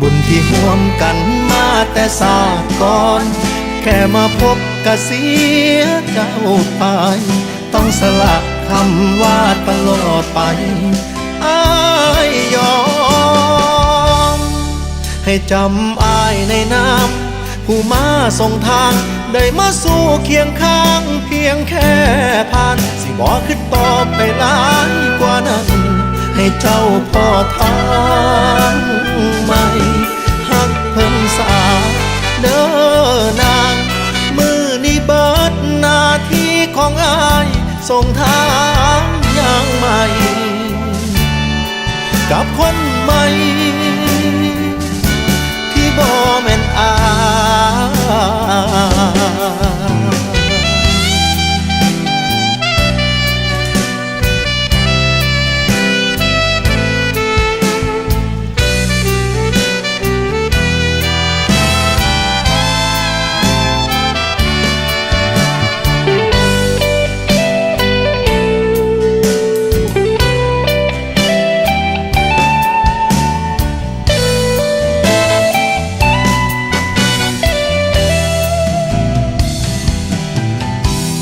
บุญที่ห่วมกันมาแต่ศาสก่อน แค่มาพบกะเสียเจ้าไป ต้องสละคำว่าตลอดไปอายยอม ให้จำอายในน้ำผู้มาส่งทาง ได้มาสู่เคียงข้างเพียงแค่ผ่าน สิบอกขึ้นต่อไปหลายกว่านั้น ให้เจ้าพ่อทาง ส่งทางอย่างใหม่ กับคนใหม่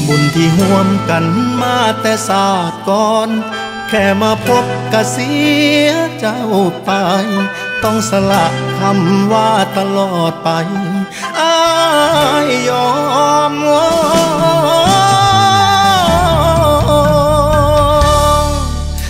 บุญที่ห่วมกันมาแต่ศาสตร์ก่อน แค่มาพบกะเสียเจ้าไป ต้องสละคำว่าตลอดไปอายยอม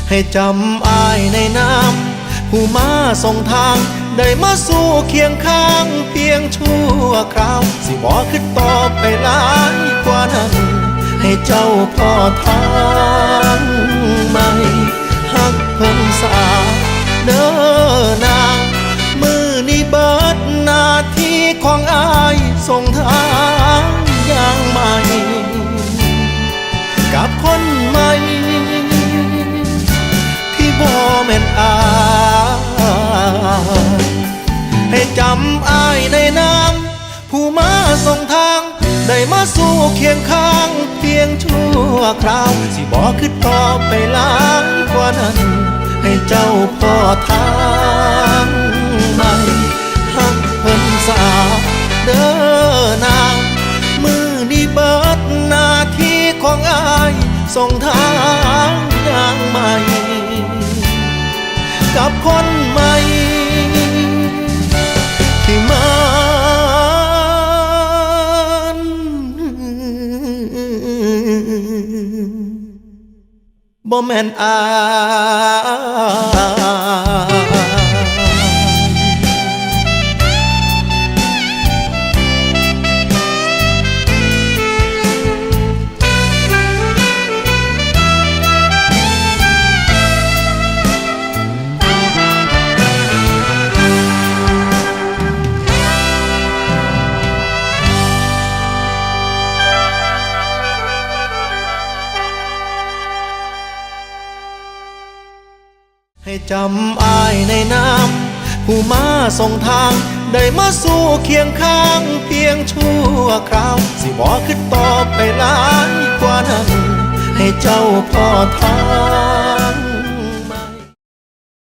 ให้จำอายในน้ำผู้มาส่งทางได้มาสู่เคียงข้างเพียงชั่วคราว สิบอกขึ้นต่อไปหลายกว่านั้น ให้เจ้าพ่อทางใหม่หักเพิ่นสาเด้อนางมือนี้เบิดหน้าที่ของอายส่งทางอย่างใหม่ กับคนใหม่ ที่บ่แม่นอายให้จำอายในน้ำผู้มาส่งทาง ได้มาสู่เคียงข้าง คราว สิบอกขึ้นต่อไปหลายกว่านั้น ให้เจ้าพ่อทางใหม่หักเพิ่นสาเด้อนางมือนี้เบิดหน้าที่ของอายส่งทางอย่างใหม่ กับคนใหม่ บ่แม่นอาย ให้จำอายในน้ำผู้มาส่งทาง ได้มาสู่เคียงข้างเพียงชั่วคราว สิบอกขึ้นต่อไปหลายกว่านั้น ให้เจ้าพ่อทาง